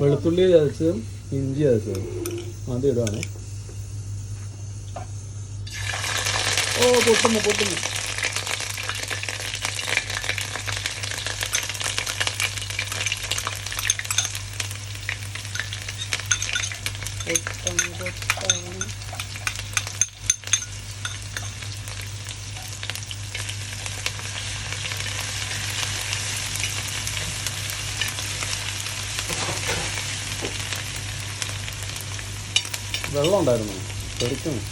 വെളുത്തുള്ളി ചതച്ചതും ഇഞ്ചി ചതച്ചതും. ആദ്യം ഇടുവാണേ. ഓ പൊട്ടുന്നു പൊട്ടുന്നു. വെള്ളം ഉണ്ടായിരുന്നു തെറിക്കുന്നു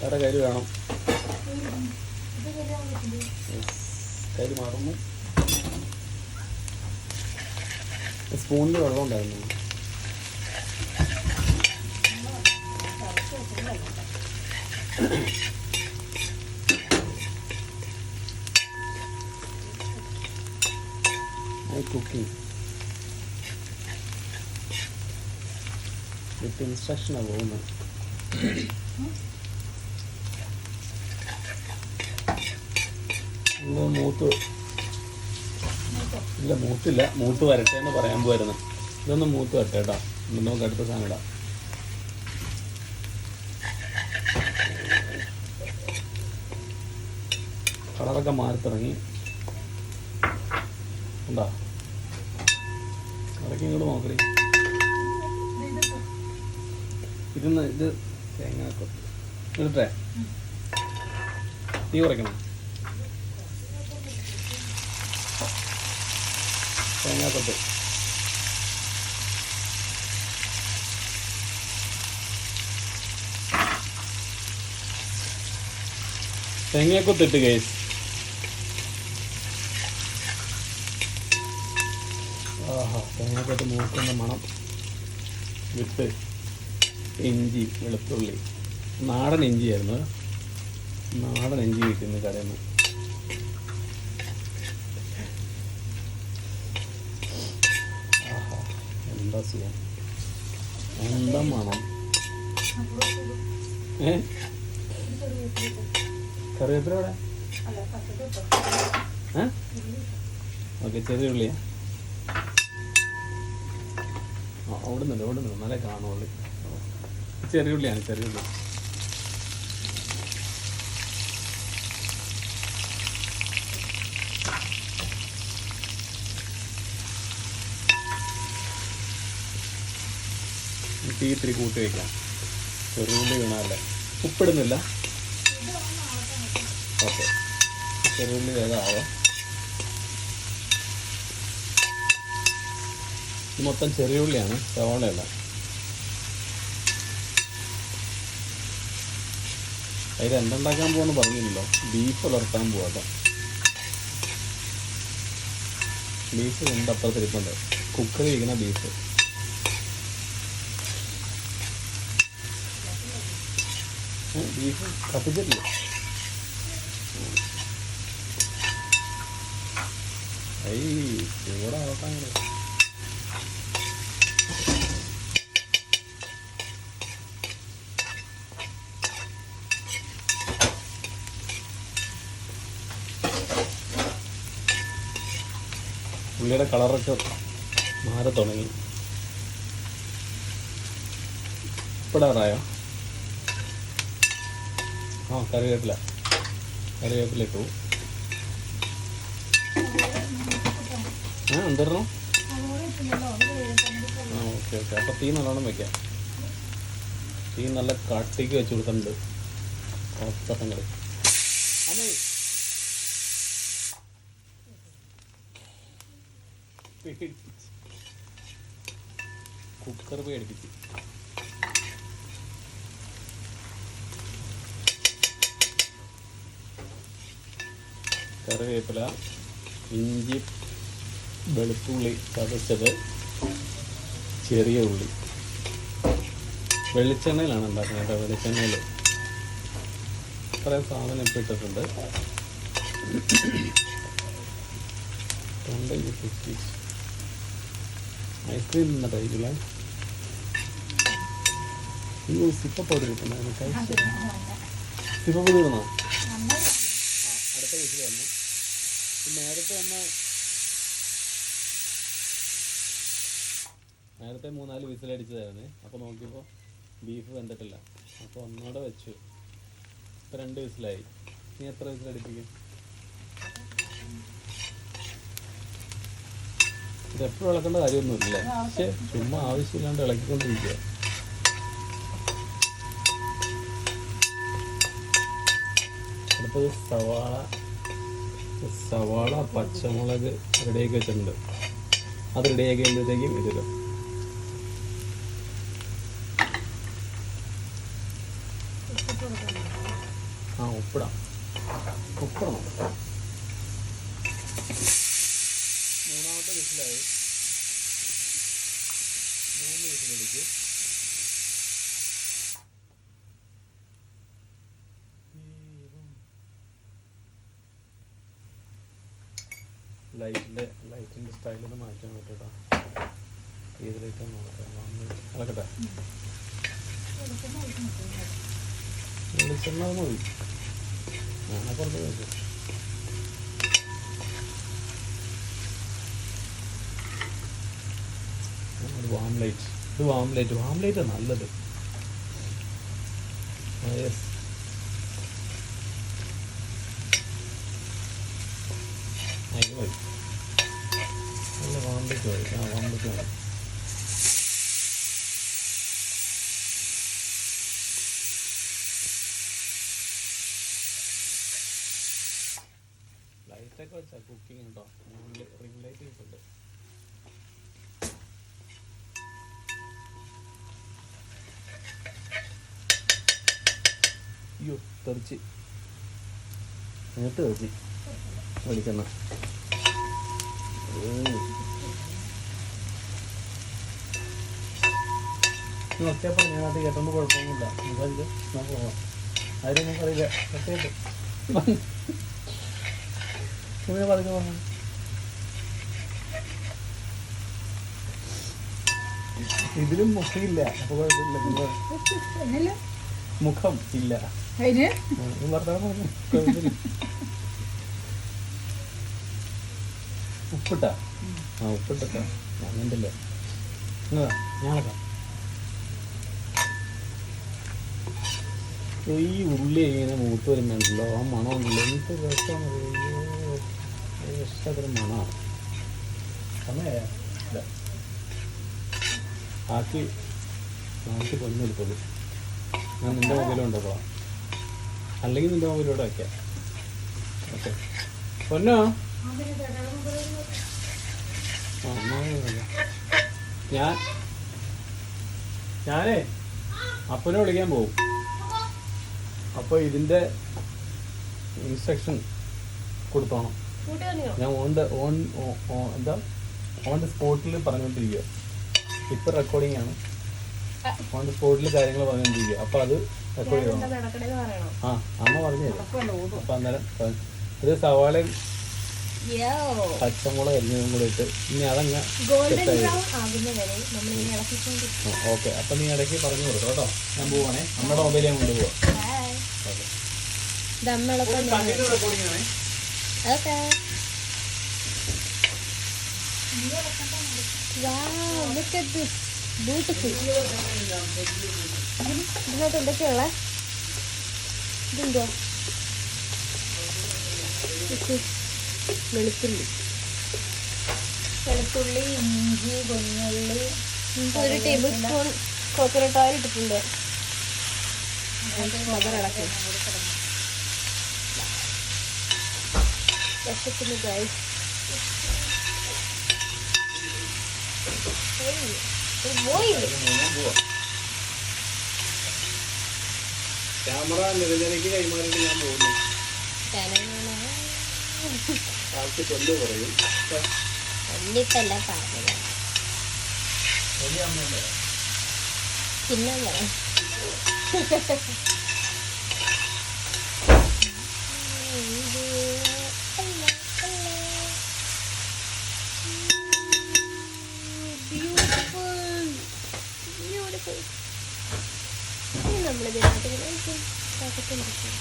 വേറെ കരി വേണം. കയ്യിൽ മറന്നു. സ്പൂണിൽ വെള്ളം ഉണ്ടായിരുന്നു ഐ കുക്കിംഗ് വിത്ത് ഇൻസ്ട്രക്ഷനാണ് പോകുന്നത്. woman. മൂത്ത് ഇല്ല മൂത്തില്ല. മൂത്ത് വരട്ടെ എന്ന് പറയാൻ പോയിരുന്നു ഇതൊന്ന് മൂത്ത് വരട്ടെ കേട്ടോ. ഇന്ന് നമുക്ക് അടുത്ത സാധനം ഇടാം. കളറൊക്കെ മാറി തുടങ്ങി എന്താ ഇടയ്ക്ക് ഇങ്ങോട്ട് നോക്കണേ ഇരുന്ന് ഇത് തേങ്ങാക്കൊത്ത്. ഇട്ടേ തീ കുറയ്ക്കണം. തേങ്ങയൊക്കെ തേങ്ങാക്കൊത്തിട്ട് കേസ് തേങ്ങാക്കൊത്ത് മൂക്കുന്ന മണം വിട്ട് ഇഞ്ചി വെളുത്തുള്ളി. നാടൻ ഇഞ്ചിയായിരുന്നു. നാടൻ ഇഞ്ചി കിട്ടുന്നു കടയിൽ നിന്ന് എന്താ സുഖം എന്താ മണം? ഏ? കറിവേപ്പില എവിടെ? ഏ? ഓക്കെ ചെറിയ ഉള്ളിയാ. ഓടുന്നുണ്ട് നിന്നുണ്ട് നല്ല കാണുള്ളി ചെറിയ ഉള്ളിയാണ് ചെറിയ ഉള്ളി തീ ഇത്തിരി കൂട്ടി വയ്ക്കാം ചെറുള്ളി വീണാലേ. ഉപ്പിടുന്നില്ല. ഓക്കെ. ചെറുള്ളി വേഗം ആവോ ഇത് മൊത്തം ചെറിയ ഉള്ളിയാണ് സവാളയല്ല അതിൽ എന്തുണ്ടാക്കാൻ പോകുന്ന പറഞ്ഞില്ലല്ലോ ബീഫ് വളർത്താൻ പോവാട്ടോ ബീഫ് ഉണ്ട് അപ്പുറത്തിരിപ്പുണ്ട് കുക്കറിൽ ഇരിക്കുന്ന ബീഫ് ബീഫ് കത്തിച്ചിട്ടില്ല? ഐ ചൂടാവട്ടെ ഉള്ളിയുടെ കളറൊക്കെ മാറി തുടങ്ങി. ഇപ്പിടാറായോ? ആ കറിവേപ്പില. കറിവേപ്പില ഇട്ടു. ആ എന്തായിരുന്നു ആ ഓക്കെ ഓക്കെ. അപ്പോൾ തീ നല്ലോണം വെക്കാം. തീ നല്ല കട്ടിക്ക് വെച്ച് കൊടുക്കുന്നുണ്ട് ഓത്തട്ടങ്ങൾ അതെ. കുക്കർ പേടിപ്പിച്ച്. കറിവേപ്പില ഇഞ്ചി വെളുത്തുള്ളി ചതച്ചത് ചെറിയ ഉള്ളി. വെളിച്ചെണ്ണയിലാണ് ഉണ്ടാക്കുന്നത് കേട്ടോ വെളിച്ചെണ്ണയിൽ കുറേ സാധനം ഇപ്പം ഇട്ടിട്ടുണ്ട്. തൊണ്ടയിൽ കുത്തി ഐസ്ക്രീം ടൈപ്പില്ല അയ്യോ സിപ്പപ്പ് അവിടെ ഇരിപ്പുണ്ടായിരുന്നു കഴിച്ചു സിപ്പപ്പ് തീർന്നോ ആ അടുത്ത വീട്ടിൽ വന്നു? നേരത്തെ ഒന്ന് നേരത്തെ മൂന്നാൽ വിസിലടിച്ചതായിരുന്നു. അപ്പോൾ നോക്കിയപ്പോൾ ബീഫ് വെന്തിട്ടില്ല. അപ്പോൾ ഒന്നുകൂടെ വെച്ചു. ഇപ്പം രണ്ട് വിസിലായി. നീ എത്ര വിസിലടിപ്പിക്കും? ഇത് എപ്പോഴും ഇളക്കേണ്ട കാര്യമൊന്നുമില്ല. പക്ഷെ ചുമ്മാ ആവശ്യമില്ലാണ്ട് ഇളക്കിക്കൊണ്ടിരിക്കുക. അടുത്തത് സവാള. സവാള പച്ചമുളക് റെഡിയാക്കി വെച്ചിട്ടുണ്ട്. അത് റെഡിയാക്കി കഴിയുമ്പോഴത്തേക്കും ഇതിലും ആ ഉപ്പിടാം. ഉപ്പിടണം. വിസിലായി മൂന്ന് വിസിലടിച്ച് ലൈറ്റിന്റെ ലൈറ്റിന്റെ സ്റ്റൈലൊന്ന് മാറ്റാൻ പറ്റട്ടോ. ഏതിലേക്ക് നോക്കാം ഇളക്കട്ടെ വെളിച്ചെണ്ണ മതി ഞാനെ പുറത്ത് ഒരു വാംലൈറ്റ് ഇത് വാംലൈറ്റ് വാംലൈറ്റ് നല്ലത്. യെസ് നല്ല വാംലൈറ്റ് മതി. ആ വാംലൈറ്റ് മതി. ലൈറ്റൊക്കെ വെച്ചാൽ കുക്കിംഗ് ഉണ്ടോ റിംഗ് ലൈറ്റ് വെച്ചിട്ടുണ്ട് തെറിച്ച്. നേരത്തെ തെറിച്ച്. വെളിച്ചെണ്ണ ഒറ്റപ്പോൾ ഞാനത് കേട്ടോണ്ട് കുഴപ്പമൊന്നുമില്ല. നമുക്കത് നോക്കാം ആരും നമുക്കറിയില്ല ഒറ്റയിട്ട് ഇങ്ങനെ പറഞ്ഞു പറഞ്ഞു? ഇതിലും മുഖമില്ല. അപ്പൊ കുഴപ്പമില്ല. മുഖം ഇല്ല. ഉപ്പിട്ട ഉപ്പിട്ടാ? ആ കണ്ടില്ല? ഇങ്ങതാ ഞാളക്കാം ഈ ഉള്ളി ഇങ്ങനെ മൂത്ത് വരുന്നുണ്ടല്ലോ? ആ മണമൊന്നുമില്ല എന്ത് രസമാണ് ഇഷ്ടത്തിന് മണമാണ്. സമയ ആക്കി ആക്കി പൊന്നെടുത്തോളൂ ഞാൻ നിന്റെ മൊബൈലും ഉണ്ടോളാം അല്ലെങ്കിൽ നിന്റെ മൊബൈലൂടെ വയ്ക്കാം ഓക്കെ. പൊന്നോ. ഞാൻ ഞാനേ അപ്പനെ വിളിക്കാൻ പോകും അപ്പോൾ ഇതിന്റെ ഇൻസ്ട്രക്ഷൻ കൊടുത്തോണം. ഞാൻ ഓൺ ദ ഓൺ എന്താ? ഓൺ ദ സ്പോട്ടിൽ പറഞ്ഞുകൊണ്ടിരിക്കുക ഇപ്പം റെക്കോർഡിംഗ് ആണ്. ഓൺ സ്പോട്ടിൽ കാര്യങ്ങൾ പറഞ്ഞുകൊണ്ടിരിക്കുക. അപ്പോൾ അത് റെക്കോർഡ് ചെയ്യണം. ആ അമ്മ പറഞ്ഞു തരും അപ്പം അന്നേരം ഇത് സവാളയും പച്ചമുളക് അരിഞ്ഞതും കൂടെ ഇട്ട് ഇനി അതങ്ങ് ഓക്കെ. അപ്പൊ നീ ഇടയ്ക്ക് പറഞ്ഞു കൊടുക്കും കേട്ടോ. ഞാൻ പോവാണേ. നമ്മുടെ മൊബൈലിൽ ഞാൻ കൊണ്ടുപോവാം. Wow, look at this. Beautiful. ഇതിനകത്ത് എന്തൊക്കെയുള്ള ഇതെന്തുവാ ഇത് വെളുത്തുള്ളി. വെളുത്തുള്ളി ഇഞ്ചി കൊഞ്ഞുള്ളി ഒരു ടേബിൾ സ്പൂൺ കോക്കനട്ട് ഓയിൽ ഇട്ടിട്ടുണ്ട്. ഇളക്കി. വിശക്കുന്നു ഗൈസ് ഞാൻ പോവാം ക്യാമറ നിരഞ്ജനയ്ക്ക് കൈമാറിയിട്ട് ഞാൻ പോകുന്നു. ആൾക്ക് ചൊല്ല് പറയും പിന്നെ പറയാം Beautiful, beautiful. നമ്മൾ ഇതിനകത്ത് ഇങ്ങനെ ഇട്ട് ഇതാക്കിക്കൊണ്ടിരിക്കും.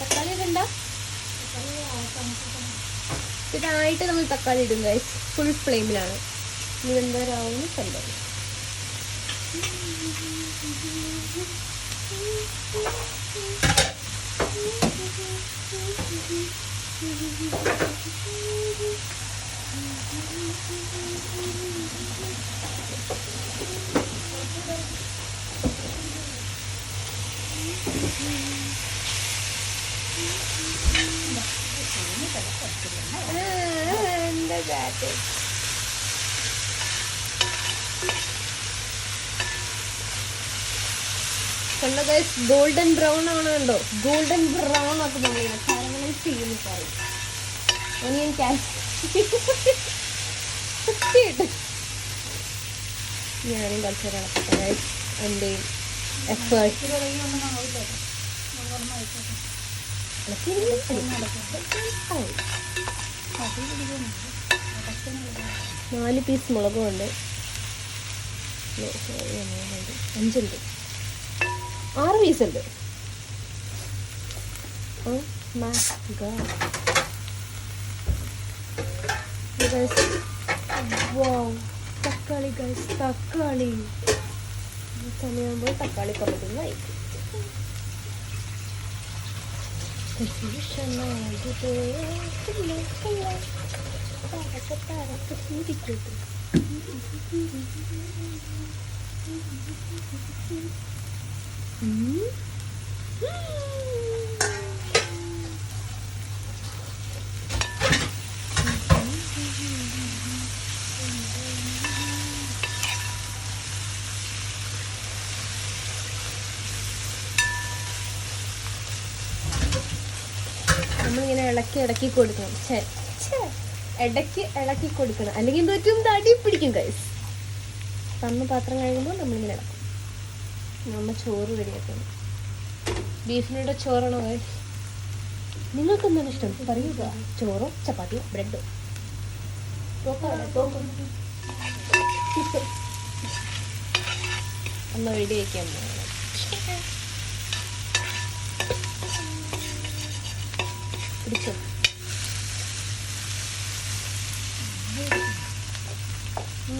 തക്കാളി ഇതായിട്ട് നമ്മൾ തക്കാളി ഇടും ഗൈസ് ഫുൾ ഫ്ലെയിമിലാണ് ഇതെന്തോരാവുന്നു കണ്ടോ ഗോൾഡൻ ബ്രൗൺ ആണ് ഗോൾഡൻ ബ്രൗൺ നമ്മൾ കാരമലൈസ് ചെയ്യുന്നു പറയും ക്യാഷ് സത്യമായിട്ട് ഞാനും കുറച്ച് ഇളക്കട്ടെ കട്ടി നാല് പീസ് മുളകും ഉണ്ട്. അഞ്ചുണ്ട്. ആറ് പീസ് ഉണ്ട്. Oh my god. Wow, തക്കാളി ഗൈസ് തക്കാളി. സമയമാകുമ്പോൾ തക്കാളി കുറഞ്ഞായി നമ്മളിങ്ങനെ ഇളക്കി ഇളക്കി കൊടുക്കണം. ഛേ, ഛേ. ഇടയ്ക്ക് ഇളക്കി കൊടുക്കണം. അല്ലെങ്കിൽ പറ്റും തടി പിടിക്കും കൈസ് തന്ന് പാത്രം കഴുകുമ്പോൾ നമ്മളിങ്ങനെ ഇളക്കും. നമ്മൾ ചോറ് റെഡിയാക്കണം ബീഫിനോട് ചോറാണോ? കൈസ് നിങ്ങൾക്ക് എന്താണ് ഇഷ്ടം? പറയുക. ചോറോ ചപ്പാത്തിയോ ബ്രെഡോ? ഒന്ന് എഴുതി വയ്ക്കാൻ പിടിച്ചോ.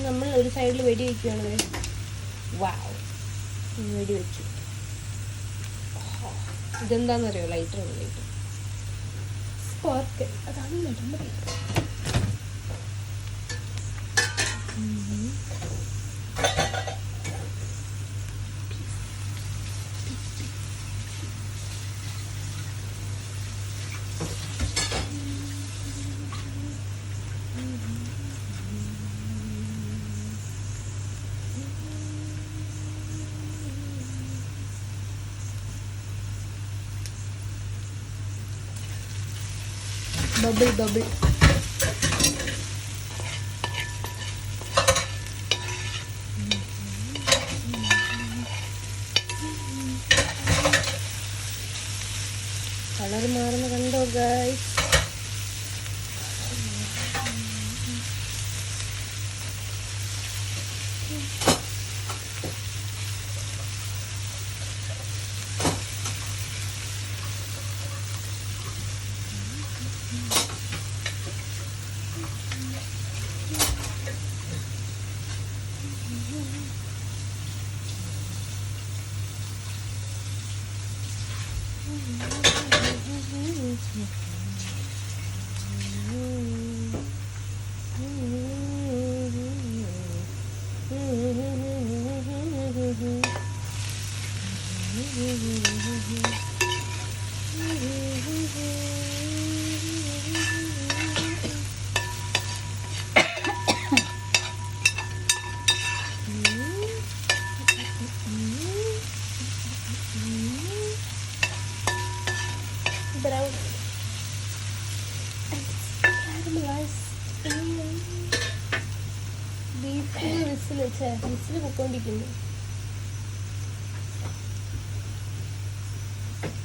നമ്മൾ ഒരു സൈഡിൽ വെടി വെക്കുകയാണ് വാവ് വെടി വെച്ചു. ഇതെന്താണെന്നറിയോ ലൈറ്റർ ലൈറ്റർ സ്പാർക്ക് അതാണ് ലൈറ്റർ ബബിൾ ബബിൾ കളർ മാറുന്ന കണ്ടോ ഗായ്സ് brown പൊക്കോണ്ടിരിക്കുന്നു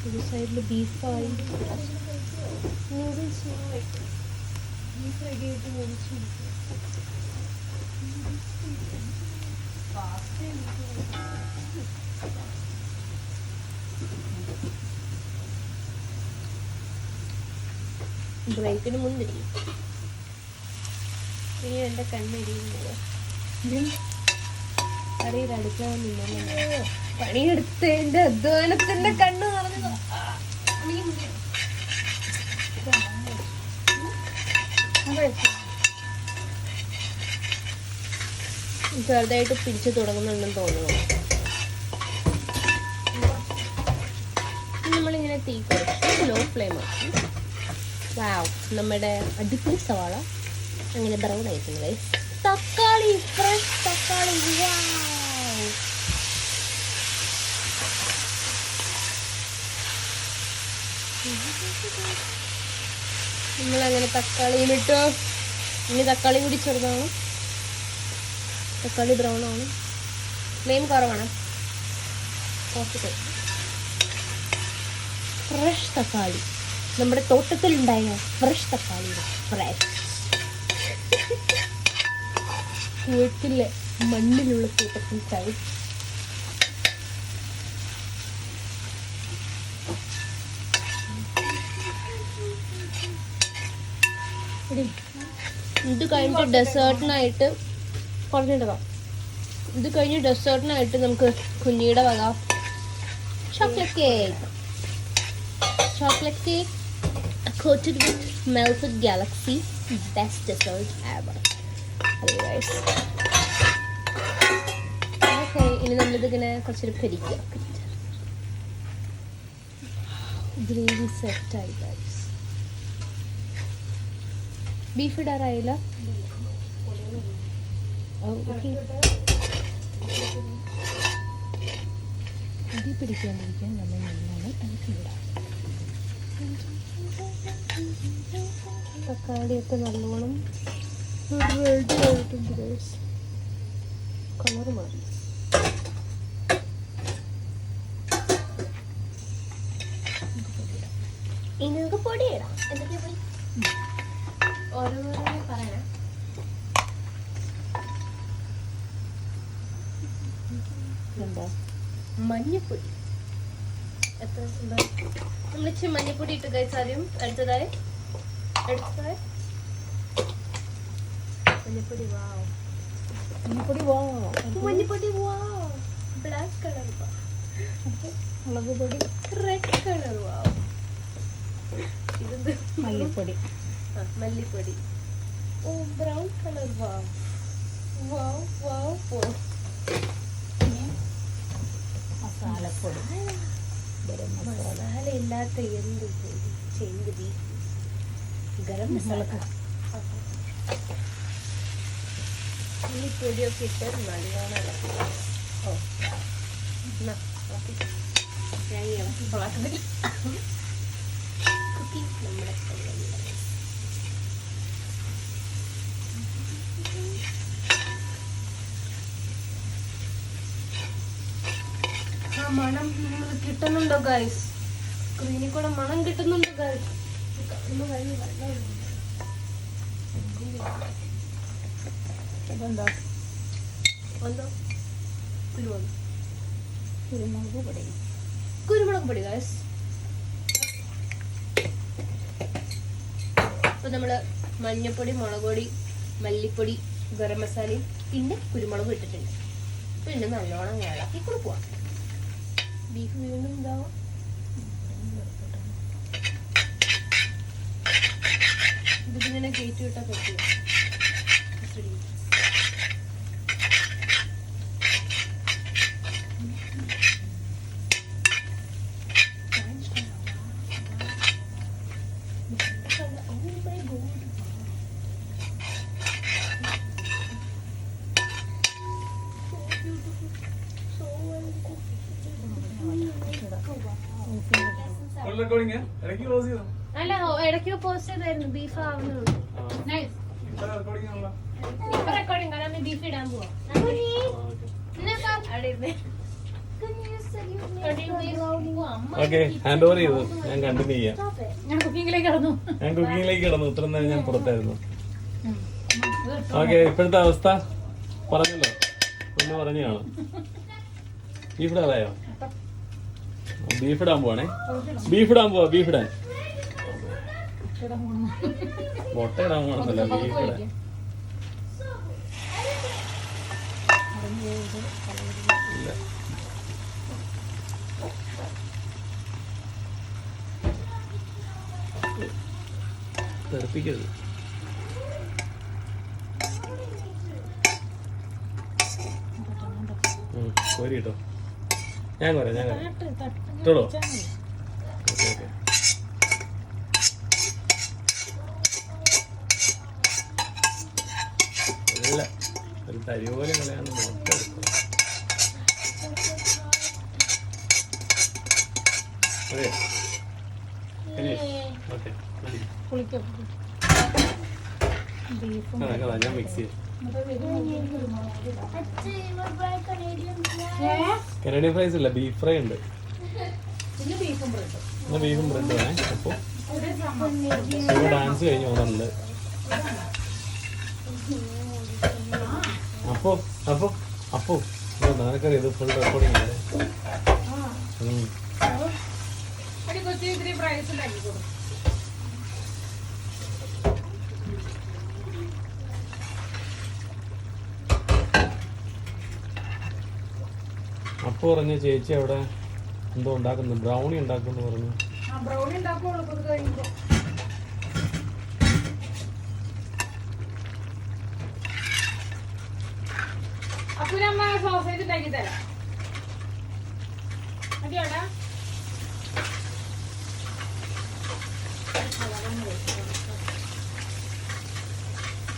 ഒരു സൈഡിൽ ബീഫായി നൂഡിൽസ് ബീഫ് റെഡി ആയിട്ട് നൂഡിൽസ് ബ്രേക്കിന് മുന്നിരിക്കും ഇനി എന്റെ കണ്ണിരിക്കുന്നത് പണിയെടുത്തതിന്റെ അധ്വാനത്തിന്റെ കണ്ണ് നിറഞ്ഞു ചെറുതായിട്ട് പിടിച്ചു തുടങ്ങുന്നുണ്ടെന്ന് തോന്നുന്നു. നമ്മളിങ്ങനെ തീ കുറച്ച് ലോ ഫ്ലെയിം വാവ് നമ്മുടെ അടിപൊളി സവാള. അങ്ങനെ ബ്രൗൺ guys. തക്കാളി ഫ്രഷ് തക്കാളി. വാവ് നമ്മളങ്ങനെ തക്കാളിയും ഇട്ടു ഇനി തക്കാളി കൂടി ചെറുതാണ്. തക്കാളി ബ്രൗൺ ആണ് ഫ്ലെയിം കുറവാണ്. ഫ്രഷ് തക്കാളി. നമ്മുടെ തോട്ടത്തിൽ ഉണ്ടായ ഫ്രഷ് തക്കാളി ഫ്രഷ് വീട്ടിലെ മണ്ണിലുള്ള തോട്ടത്തിൽ ചായ ഇത് കഴിഞ്ഞിട്ട് ഡെസേർട്ടിനായിട്ട് പറഞ്ഞിട്ടതാ ഇത് കഴിഞ്ഞ് ഡെസേർട്ടിനായിട്ട് നമുക്ക് കുഞ്ഞിയുടെ വക. Chocolate cake chocolate cake coated with melted galaxy best dessert ever. Guys okay ഇനി നമ്മളിതിങ്ങനെ കുറച്ചൊരു കരിക്കുക ഗ്രേവി സെറ്റായി ഗൈസ് ബീഫ് ഇടാറായില്ല? അടി പിടിക്കാണ്ടിരിക്കാൻ നമ്മൾ നല്ലോണം ഇളക്കിയിടാം തക്കാളിയൊക്കെ നല്ലോണം റെഡി ആയിട്ടുണ്ട് ഗൈസ് കളർ മാറി. ഇനി നമുക്ക് പൊടിയിടാം എന്തൊക്കെയാ പൊടി? ഓരോന്നോരോന്ന് പറയണേ. മഞ്ഞപ്പൊടി. എത്ര എന്താ? നമ്മൾ ഇച്ചിരി മഞ്ഞപ്പൊടി ഇട്ട് കഴിച്ചാൽ ആദ്യം അടുത്തതായി? അടുത്തതായി? മഞ്ഞപ്പൊടി വാവ്. മഞ്ഞപ്പൊടി വാ മഞ്ഞപ്പൊടി വാവ്. ബ്ലാക്ക് കളർ മുളക് പൊടി. Red colour wow. ഇതെന്ത്? മല്ലിപ്പൊടി. മല്ലിപ്പൊടി. ഓ ബ്രൗൺ കളർ വാവ് വാവ് വാവ് പോ മസാലപ്പൊടി. മസാല. ഇല്ലാത്ത എന്ത് ബീഫ് ഗരം മസാല. ഈ പൊടിയൊക്കെ ഇട്ട് നല്ലോണം ഓ എന്നാ, ഇളക്കി. ഞാൻ ഈ ഇളക്കി. കുക്കിംഗ് നമ്മുടെ മണം നമ്മൾ കിട്ടുന്നുണ്ടോ ഗൈസ് സ്ക്രീനിൽ കൂടെ മണം കിട്ടുന്നുണ്ടോ ഗൈസ് ഇതെന്താ? കുരുമുളക്. കുരുമുളക് പൊടി. കുരുമുളക് പൊടി ഗൈസ് അപ്പൊ നമ്മൾ മഞ്ഞപ്പൊടി മുളക് പൊടി മല്ലിപ്പൊടി ഗരം മസാലയും പിന്നെ കുരുമുളകും ഇട്ടിട്ടുണ്ട്. പിന്നെ നല്ലോണം ഇളക്കി കൊടുക്കുക. ബീഫ് വീണ്ടും ഇതാവും ഇതിങ്ങനെ കയറ്റി വിട്ടാൽ പറ്റില്ല റെക്കോർഡിംഗ് ഇടയ്ക്ക് ക്ലോസ് ചെയ്തോ? അല്ല ഇടയ്ക്ക് പോസ്റ്റ് ചെയ്തായിരുന്നു. ബീഫ് ആവുന്നുള്ളൂ. ഇപ്പൊ റെക്കോർഡിംഗ് ആണല്ലോ ഇപ്പൊ റെക്കോർഡിങ് കാരണം ബീഫ് ഇടാൻ പോവാ. അവിടെ ഇരുന്നേ. ഓക്കെ ഹാൻഡ് ഓവർ ചെയ്തു. ഞാൻ കണ്ടിന്യൂ ചെയ്യാം. ഞാൻ കുക്കിങ്ങിലേക്ക് കടന്നു. ഞാൻ കിടന്നു. ഇത്ര നേരം ഞാൻ പുറത്തായിരുന്നു. ഓക്കെ ഇപ്പോഴത്തെ അവസ്ഥ പറഞ്ഞല്ലോ. ഒന്ന് പറഞ്ഞു കാണും ബീഫ് ഇടാതായോ ബീഫ് ഇടാൻ പോവാണേ. ബീഫ് ഇടാൻ പോവാ ബീഫ് ഇടാൻ മുട്ട ഇടാൻ പോകണമെന്നല്ല ബീഫ് ഇടാൻ തെറിപ്പിക്കരുത് കോരി കേട്ടോ ഞാൻ പറയാം ഞാൻ ഇട്ടോളൂ. ഓക്കെ ഓക്കെ ഇല്ല ഒരു തരി പോലെ കളയാന്ന് മൊത്തം എടുക്കണം അതെ ഓക്കെ ഞാൻ മിക്സ് ചെയ്യും. കനഡിയൻ ഫ്രൈസ് ഇല്ല ബീഫ് ഫ്രൈ ഉണ്ട്. പിന്നെ ബീഫും ബ്രെഡും. വേണേ അപ്പോൾ ഇവിടെ ഡാൻസ് കഴിഞ്ഞു പോകുന്നുണ്ട് അപ്പോ അപ്പോ അപ്പോ നിനക്കറിയാം ഇത് ഫുൾ റെക്കോർഡിംഗ് അല്ലേ? അപ്പോ പറഞ്ഞ ചേച്ചി അവിടെ എന്തോ ഉണ്ടാക്കുന്നു ബ്രൗണി ഉണ്ടാക്കുന്നു പറഞ്ഞു. ബ്രൗണി ഉണ്ടാക്കുള്ളൂ സോസേജ് ഉണ്ടാക്കി തരാം.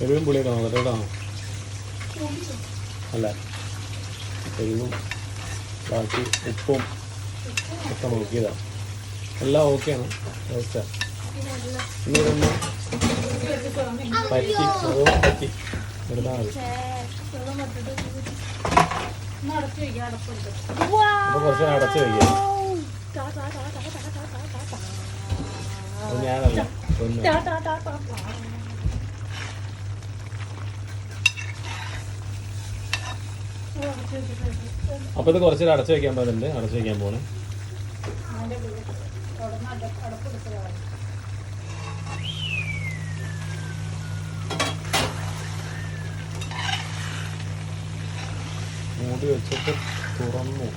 എരിവും പുളിയൊക്കെ നോക്കട്ടെ അല്ല എരിവും ബാക്കി ഉപ്പും ഒക്കെ നോക്കിയതാണ് എല്ലാം ഓക്കെയാണ് അവസ്ഥ പറ്റി. പറ്റി. അടച്ചു കുറച്ച് അടച്ച് വയ്ക്കാം. അത് ഞാനല്ല. ഒന്ന്. ഇത് കുറച്ച് നേരം അടച്ച് പോണേ മൂടി വെച്ചിട്ട് തുറന്നു.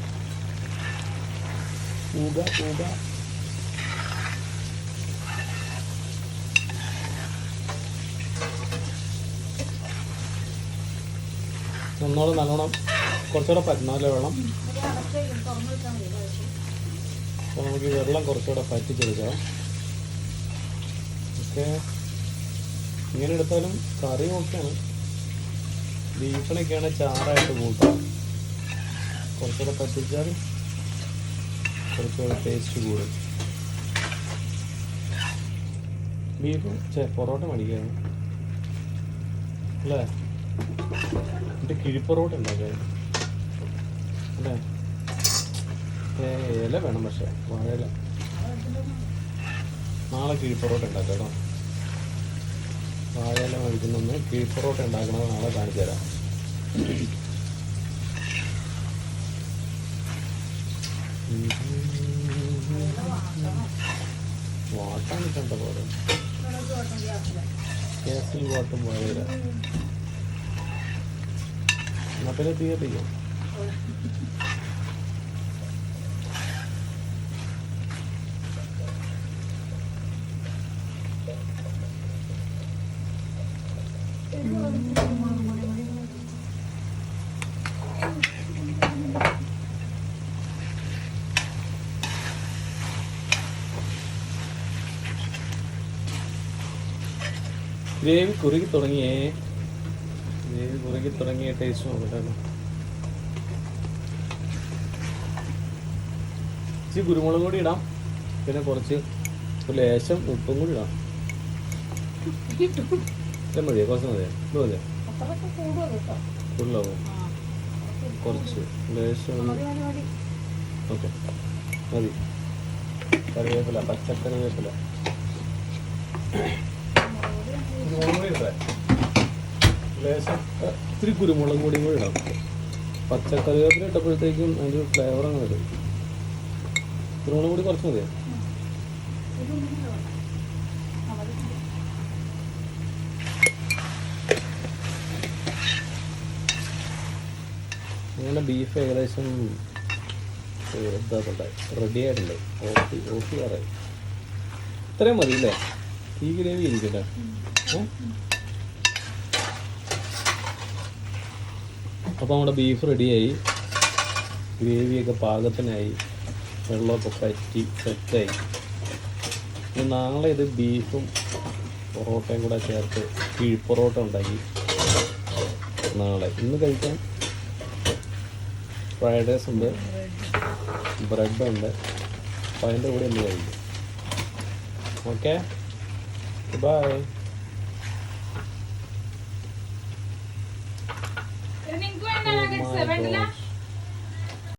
ഊക നല്ലോണം കുറച്ചുകൂടെ പറ്റുന്നല്ലേ വെള്ളം അപ്പോൾ നമുക്ക് ഈ വെള്ളം കുറച്ചുകൂടെ പറ്റിച്ചെടുക്കാം ഓക്കെ. ഇങ്ങനെ എടുത്താലും കറി ഓക്കെയാണ് ബീഫിനൊക്കെയാണ് ചാറായിട്ട് കൂട്ടാം. കുറച്ചുകൂടെ പറ്റിച്ചാൽ കുറച്ചുകൂടെ ടേസ്റ്റ് കൂടും. ബീഫ് ചേ പൊറോട്ട മേടിക്കുകയാണ് അല്ലേ? എന്നിട്ട് കിഴിപ്പൊറോട്ട ഉണ്ടാക്കാൻ അല്ലേ? ഇല വേണം പക്ഷേ വാഴയില നാളെ കിഴിപ്പൊറോട്ട ഉണ്ടാക്കാം കേട്ടോ. വാഴയില മേടിക്കുന്നൊന്ന് കിഴിപ്പൊറോട്ട ഉണ്ടാക്കണത് നാളെ കാണിച്ചു തരാം. വാട്ടാൻ കിട്ടണ്ട പോലെ? ഗ്യാസിൽ വാട്ടും വാഴയില എന്നാ പിന്നെ തീ ഗ്രേവി കുറുകി തുടങ്ങിയേ. ഗ്രേവി കുറുകി തുടങ്ങിയ ടേസ്റ്റ് നോക്കട്ടെ ഇച്ചിരി കുരുമുളക് കൂടി ഇടാം. പിന്നെ കുറച്ച് ലേശം ഉപ്പും കൂടി ഇടാം. ഇത് മതിയോ കുറച്ച് മതിയോ ഇത് മതിയോ കൂടുതലാവും കുറച്ച് ലേശം ഓക്കെ മതി കറിവേപ്പില പച്ചക്കറിവേപ്പില വേപ്പില ലേശം ഇത്തിരി കുരുമുളകും പൊടിയും കൂടി ഇടാം. പച്ചക്കറിവേപ്പില ഇട്ടപ്പോഴത്തേക്കും അതിന്റെ ഒരു ഫ്ലേവർ അങ്ങ് വരും. കുരുമുളക് കൂടി കുറച്ച് മതിയോ? നിങ്ങളുടെ ബീഫ് ഏകദേശം എന്താ റെഡി ആയിട്ടുണ്ട്. ഓഫ് ഓഫ് ഇത്രയും മതി അല്ലേ ഈ ഗ്രേവി ഇരിക്കട്ടെ. അപ്പം അപ്പോൾ നമ്മുടെ ബീഫ് റെഡിയായി ഗ്രേവിയൊക്കെ പാകത്തിനായി വെള്ളമൊക്കെ പറ്റി സെറ്റായി. നാളെ ഇത് ബീഫും പൊറോട്ടയും കൂടെ ചേർത്ത് കിഴിപ്പൊറോട്ട ഉണ്ടാക്കി. നാളെ. ഇന്ന് കഴിക്കാൻ ഫ്രൈഡ് റൈസ് ഉണ്ട് ബ്രെഡ് ഉണ്ട് അപ്പോൾ അതിന്റെ കൂടെ ഒന്ന് കഴിക്കും? ഓക്കെ? ബായ് നിങ്ങൾക്ക് വേണ്ട വേണ്ടില്ല